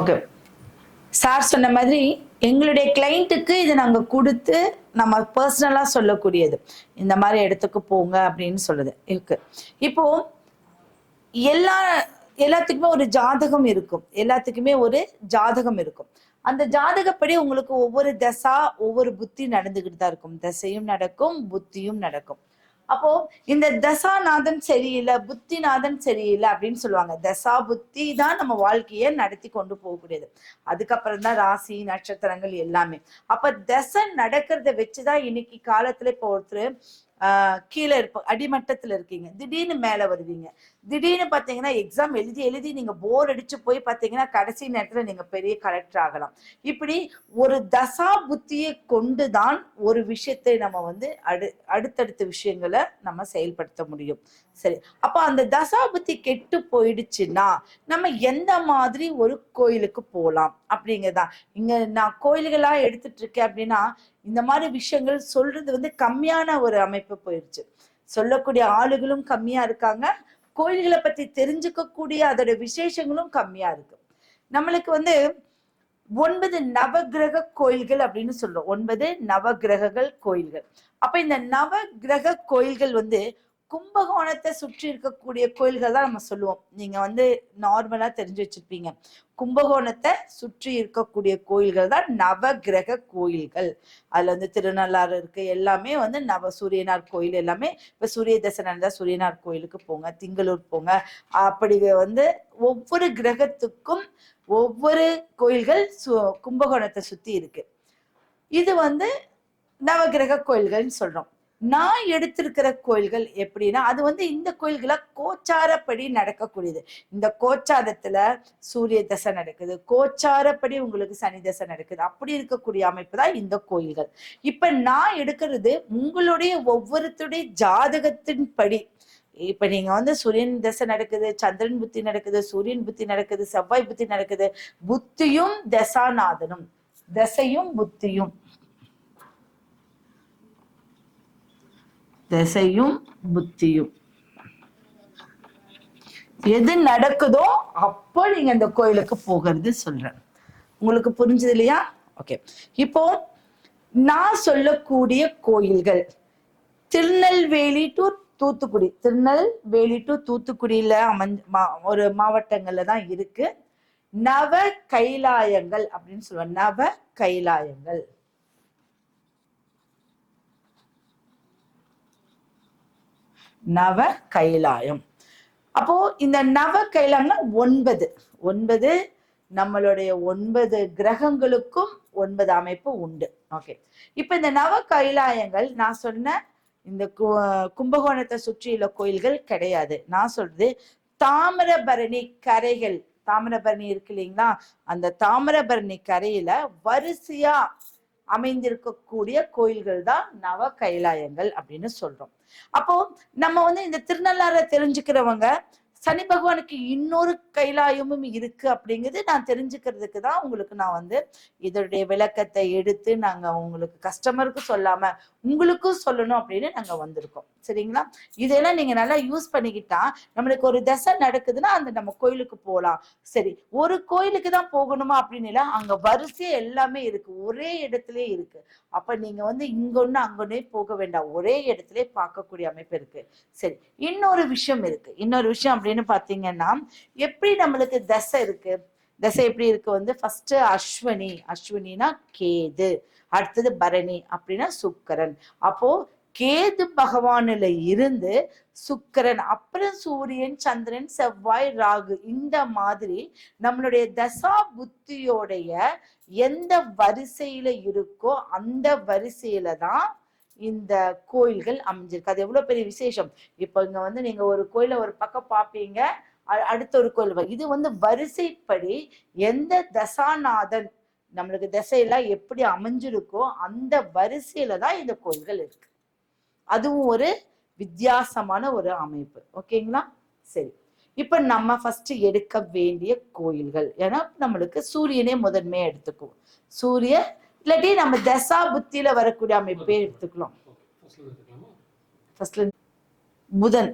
Okay sir சொன்ன மாதிரி எங்களுடைய கிளைண்ட்டுக்கு இதை நாங்கள் கொடுத்து நம்ம பர்சனலாக சொல்லக்கூடியது. இந்த மாதிரி இடத்துக்கு போங்க அப்படின்னு சொல்லுது. இருக்கு. இப்போ எல்லா எல்லாத்துக்குமே ஒரு ஜாதகம் இருக்கும். எல்லாத்துக்குமே ஒரு ஜாதகம் இருக்கும். அந்த ஜாதகப்படி உங்களுக்கு ஒவ்வொரு தசா ஒவ்வொரு புத்தி நடந்துகிட்டு தான் இருக்கும். தசையும் நடக்கும் புத்தியும் நடக்கும். அப்போ இந்த தசாநாதன் சரியில்லை புத்திநாதன் சரியில்லை அப்படின்னு சொல்லுவாங்க. தசா புத்தி தான் நம்ம வாழ்க்கையை நடத்தி கொண்டு போகக்கூடியது. அதுக்கப்புறம் தான் ராசி நட்சத்திரங்கள் எல்லாமே. அப்ப தசை நடக்கிறத வச்சுதான் இன்னைக்கு காலத்துல இப்போ ஒருத்தர் கீழே இருப்ப அடிமட்டத்துல இருக்கீங்க. திடீர்னு மேல வருவீங்க. திடீர்னு பாத்தீங்கன்னா எக்ஸாம் எழுதி எழுதி நீங்க போர் அடிச்சு போய் பாத்தீங்கன்னா கடைசி நேரத்துல நீங்க பெரிய கலெக்டர் ஆகலாம். இப்படி ஒரு தசா புத்தியை கொண்டுதான் ஒரு விஷயத்தை நம்ம வந்து அடு அடுத்தடுத்த விஷயங்களை நம்ம செயல்படுத்த முடியும். சரி. அப்ப அந்த தசா புத்தி கெட்டு போயிடுச்சுன்னா நம்ம எந்த மாதிரி ஒரு கோயிலுக்கு போகலாம் அப்படிங்கறதா இங்க நான் கோயில்களா எடுத்துட்டு இருக்கேன் அப்படின்னா இந்த மாதிரி விஷயங்கள் சொல்றது வந்து கம்மியான ஒரு அமைப்பு போயிடுச்சு சொல்லக்கூடிய ஆளுகளும் கம்மியா இருக்காங்க. கோயில்களை பத்தி தெரிஞ்சுக்க கூடிய அதோட விசேஷங்களும் கம்மியா இருக்கு. நம்மளுக்கு வந்து ஒன்பது நவகிரக கோயில்கள் அப்படின்னு சொல்றோம். ஒன்பது நவகிரகங்கள் கோயில்கள். அப்ப இந்த நவகிரக கோயில்கள் வந்து கும்பகோணத்தை சுற்றி இருக்கக்கூடிய கோயில்கள் தான் நம்ம சொல்லுவோம். நீங்க வந்து நார்மலா தெரிஞ்சு வச்சிருப்பீங்க. கும்பகோணத்தை சுற்றி இருக்கக்கூடிய கோயில்கள் தான் நவகிரக கோயில்கள். அதுல வந்து திருநள்ளாறு இருக்கு. எல்லாமே வந்து நவ சூரியனார் கோயில் எல்லாமே. இப்ப சூரிய தசை நடந்தா சூரியனார் கோயிலுக்கு போங்க திங்களூர் போங்க. அப்படி வந்து ஒவ்வொரு கிரகத்துக்கும் ஒவ்வொரு கோயில்கள் சு- கும்பகோணத்தை சுத்தி இருக்கு. இது வந்து நவகிரக கோயில்கள்னு சொல்றோம். நான் எடுத்திருக்கிற கோயில்கள் எப்படின்னா அது வந்து இந்த கோயில்கள கோச்சாரப்படி நடக்கக்கூடியது. இந்த கோச்சாரத்துல சூரிய தசை நடக்குது கோச்சாரப்படி உங்களுக்கு சனி தசை நடக்குது. அப்படி இருக்கக்கூடிய அமைப்பு தான் இந்த கோயில்கள். இப்ப நான் எடுக்கிறது உங்களுடைய ஒவ்வொருத்தருடைய ஜாதகத்தின் படி இப்ப நீங்க வந்து சூரியன் தசை நடக்குது சந்திரன் புத்தி நடக்குது சூரியன் புத்தி நடக்குது செவ்வாய் புத்தி நடக்குது. புத்தியும் தசாநாதனும் தசையும் புத்தியும். திசையும் புத்தியும். எது நடக்குதோ அப்போ நீங்க அந்த கோயிலுக்கு போகிறது சொல்றேன். உங்களுக்கு புரிஞ்சது இல்லையா? ஓகே இப்போ நான் சொல்லக்கூடிய கோயில்கள் திருநெல்வேலி டு தூத்துக்குடி. திருநெல்வேலி டு தூத்துக்குடியில அமைஞ்ச மா- ஒரு மாவட்டங்கள்ல தான் இருக்கு. நவ கைலாயங்கள் அப்படின்னு சொல்லுவாங்க. நவ கைலாயங்கள். நவ கைலாயம் அப்போ இந்த நவ கைலாயம்னா ஒன்பது. ஒன்பது நம்மளுடைய ஒன்பது கிரகங்களுக்கும் ஒன்பது அமைப்பு உண்டு. ஓகே இப்ப இந்த நவ கைலாயங்கள் நான் சொன்ன இந்த கு- கும்பகோணத்தை சுற்றியுள்ள கோயில்கள் கிடையாது. நான் சொல்றது தாமிரபரணி கரைகள். தாமிரபரணி இருக்கு இல்லைங்களா? அந்த தாமிரபரணி கரையில வரிசையா அமைந்திருக்கக்கூடிய கோயில்கள் தான் நவ கைலாயங்கள் அப்படின்னு சொல்றோம். அப்போ நம்ம வந்து இந்த திருநள்ளாற தெரிஞ்சுக்கிறவங்க சனி பகவானுக்கு இன்னொரு கைலாயமும் இருக்கு அப்படிங்கிறது நான் தெரிஞ்சுக்கிறதுக்கு தான் உங்களுக்கு நான் வந்து இதோடைய விளக்கத்தை எடுத்து நாங்க உங்களுக்கு கஸ்டமருக்கு சொல்லாம உங்களுக்கும் சொல்லணும் அப்படின்னு நாங்க வந்திருக்கோம். சரிங்களா? இதெல்லாம் நீங்க நல்லா யூஸ் பண்ணிக்கிட்டா நம்மளுக்கு ஒரு தசை நடக்குதுன்னா அந்த நம்ம கோயிலுக்கு போகலாம் சரி ஒரு கோயிலுக்கு தான் போகணுமா அப்படின்னு இல்ல அங்க வரிசையா எல்லாமே இருக்கு. ஒரே இடத்துலயே இருக்கு. அப்ப நீங்க வந்து இங்க ஒண்ணு அங்க ஒன்னே போக வேண்டாம். ஒரே இடத்துலயே பார்க்கக்கூடிய அமைப்பு இருக்கு. சரி இன்னொரு விஷயம் இருக்கு. இன்னொரு விஷயம் அப்படி அப்படின்னு பாத்தீங்கன்னா எப்படி நம்மளுக்கு தசை இருக்கு? தசை எப்படி இருக்கு வந்து ஃபர்ஸ்ட் அஸ்வினி அஸ்வினினா கேது அடுத்தது பரணி அப்படின்னா சுக்கரன். அப்போ கேது பகவானுல இருந்து சுக்கரன் அப்புறம் சூரியன் சந்திரன் செவ்வாய் ராகு இந்த மாதிரி நம்மளுடைய தசா புத்தியோடைய எந்த வரிசையில இருக்கோ அந்த வரிசையில தான் இந்த கோயில்கள் அமைஞ்சிருக்கு. அது எவ்வளவு பெரிய விசேஷம்? இப்ப இங்க வந்து நீங்க ஒரு கோயில ஒரு பக்கம் பாப்பீங்க அடுத்த ஒரு கோயில் இது வந்து வரிசைப்படி எந்த தசாநாதன் நம்மளுக்கு திசையெல்லாம் எப்படி அமைஞ்சிருக்கோ அந்த வரிசையில தான் இந்த கோயில்கள் இருக்கு. அதுவும் ஒரு வித்தியாசமான ஒரு அமைப்பு. ஓகேங்களா? சரி. இப்ப நம்ம ஃபர்ஸ்ட் எடுக்க வேண்டிய கோயில்கள். ஏன்னா நம்மளுக்கு சூரியனே முதன்மையா எடுத்துக்குவோம். சூரிய இல்லாட்டி நம்ம தசா புத்தியில வரக்கூடிய அமைப்பே எடுத்துக்கலாம். ஃபர்ஸ்ட்ல புதன்.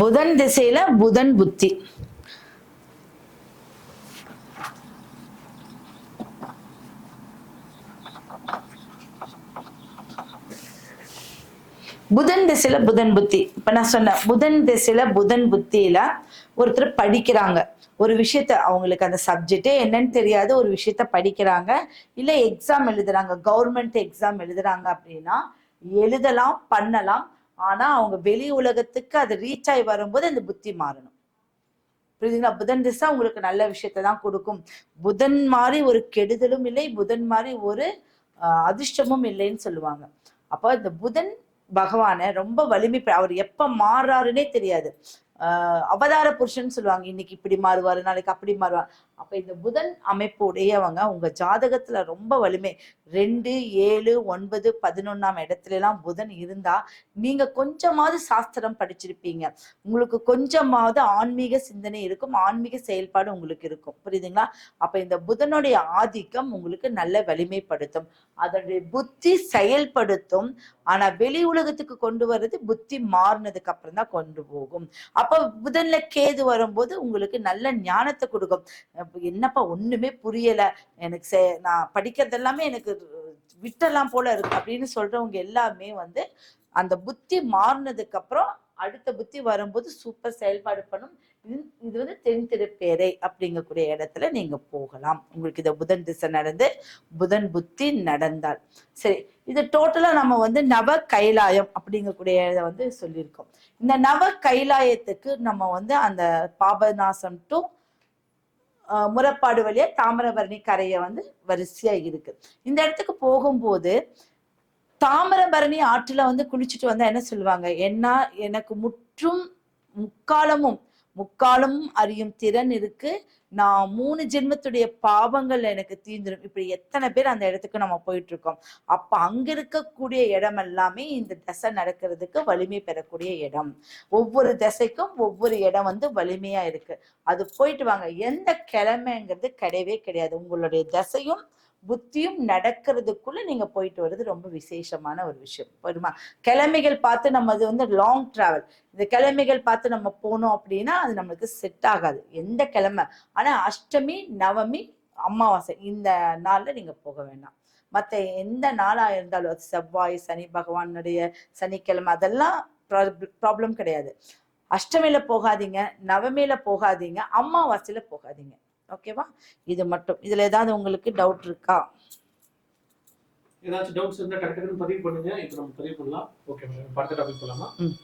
புதன் திசையில புதன் புத்தி. புதன் திசையில புதன் புத்தி. இப்ப நான் சொன்னேன் புதன் திசையில புதன் புத்தியில ஒருத்தர் படிக்கிறாங்க. ஒரு விஷயத்த அவங்களுக்கு அந்த சப்ஜெக்டே என்னன்னு தெரியாது ஒரு விஷயத்த படிக்கிறாங்க. இல்ல எக்ஸாம் எழுதுறாங்க கவர்மெண்ட் எக்ஸாம் எழுதுறாங்க அப்படின்னா எழுதலாம் பண்ணலாம். ஆனா அவங்க வெளி உலகத்துக்கு அது ரீச் ஆகி வரும்போது அந்த புத்தி மாறணும். புரியுதுங்களா? புதன் திசை உங்களுக்கு நல்ல விஷயத்தை தான் கொடுக்கும். புதன் மாதிரி ஒரு கெடுதலும் இல்லை புதன் மாதிரி ஒரு அதிர்ஷ்டமும் இல்லைன்னு சொல்லுவாங்க. அப்போ இந்த புதன் பகவானை ரொம்ப வலிமை அவர் எப்ப மாறுறாருன்னே தெரியாது. ஆஹ் அவதார புருஷன் சொல்லுவாங்க இன்னைக்கு இப்படி மாறுவாரு நாளைக்கு அப்படி மாறுவார். அப்ப இந்த புதன் அமைப்பு உடையவங்க உங்க ஜாதகத்துல ரொம்ப வலிமை. ரெண்டு ஏழு ஒன்பது பதினொன்னாம் இடத்துல எல்லாம் புதன் இருந்தா நீங்க கொஞ்சமாவது சாஸ்திரம் படிச்சிருப்பீங்க. உங்களுக்கு கொஞ்சமாவது ஆன்மீக சிந்தனை இருக்கும் ஆன்மீக செயல்பாடு உங்களுக்கு இருக்கும். புரியுதுங்களா? அப்ப இந்த புதனுடைய ஆதிக்கம் உங்களுக்கு நல்ல வலிமைப்படுத்தும். அதனுடைய புத்தி செயல்படுத்தும். ஆனா வெளி உலகத்துக்கு கொண்டு வர்றது புத்தி மாறினதுக்கு அப்புறம் தான் கொண்டு போகும். அப்ப புதன்ல கேது வரும்போது உங்களுக்கு நல்ல ஞானத்தை கொடுக்கும். என்னப்பா ஒண்ணுமே புரியல. எனக்கு செ- நான் படிக்கிறது எல்லாமே எனக்கு விட்டெல்லாம் போல இருக்கு அப்படின்னு சொல்றவங்க எல்லாமே வந்து அந்த புத்தி மாறினதுக்கு அப்புறம் அடுத்த புத்தி வரும்போது சூப்பர் செயல்பாடு பண்ணும். இது இது வந்து தென் திருப்பேரை அப்படிங்கக்கூடிய இடத்துல நீங்க போகலாம். உங்களுக்கு இந்த புதன் திசை நடந்து புதன் புத்தி நடந்தால். சரி இது டோட்டலா நம்ம வந்து நவ கைலாயம் அப்படிங்கக்கூடிய இதை வந்து சொல்லியிருக்கோம். இந்த நவ கைலாயத்துக்கு நம்ம வந்து அந்த பாபநாசம் டு முறப்பாடு வழியா தாமிரபரணி கரையை வந்து வரிசையா இருக்கு. இந்த இடத்துக்கு போகும்போது தாமிரபரணி ஆற்றுல வந்து குளிச்சுட்டு வந்தா என்ன சொல்லுவாங்க? என்ன எனக்கு முற்றும் முக்காலமும் முக்காலும் அறியும் திறன் இருக்கு. நான் மூணு ஜென்மத்துடைய பாவங்கள் எனக்கு தீர்ந்துடும் இப்படி எத்தனை பேர் அந்த இடத்துக்கு நம்ம போயிட்டு இருக்கோம் அப்ப அங்க இருக்கக்கூடிய இடம் எல்லாமே இந்த தசை நடக்கிறதுக்கு வலிமை பெறக்கூடிய இடம். ஒவ்வொரு தசைக்கும் ஒவ்வொரு இடம் வந்து வலிமையா இருக்கு. அது போயிட்டு வாங்க. எந்த கிழமைங்கிறது கிடையவே கிடையாது. உங்களுடைய தசையும் புத்தியும் நடக்கிறதுக்குள்ள நீங்க போயிட்டு வர்றது ரொம்ப விசேஷமான ஒரு விஷயம். போதுமா கிழமைகள் பார்த்து நம்ம அது வந்து லாங் டிராவல் இந்த கிழமைகள் பார்த்து நம்ம போனோம் அப்படின்னா அது நம்மளுக்கு செட் ஆகாது. எந்த கிழமை? ஆனா அஷ்டமி நவமி அமாவாசை இந்த நாள்ல நீங்க போக வேண்டாம். மற்ற எந்த நாளாக இருந்தாலும் அது செவ்வாய் சனி பகவானுடைய சனிக்கிழமை அதெல்லாம் ப்ராப்ளம் கிடையாது. அஷ்டமியில போகாதீங்க நவமியில போகாதீங்க அமாவாசையில போகாதீங்க. ஓகேவா இது மட்டும். இதுல ஏதாவது உங்களுக்கு டவுட் இருக்கா? ஏதாச்சும் டவுட்ஸ் இருந்தா டக்கு டக்குன்னு பதிவு பண்ணுங்க. இப்போ நம்ம பதிவு பண்ணலாம். ஓகே மேடம் அடுத்த டாபிக் போலாமா? ம்.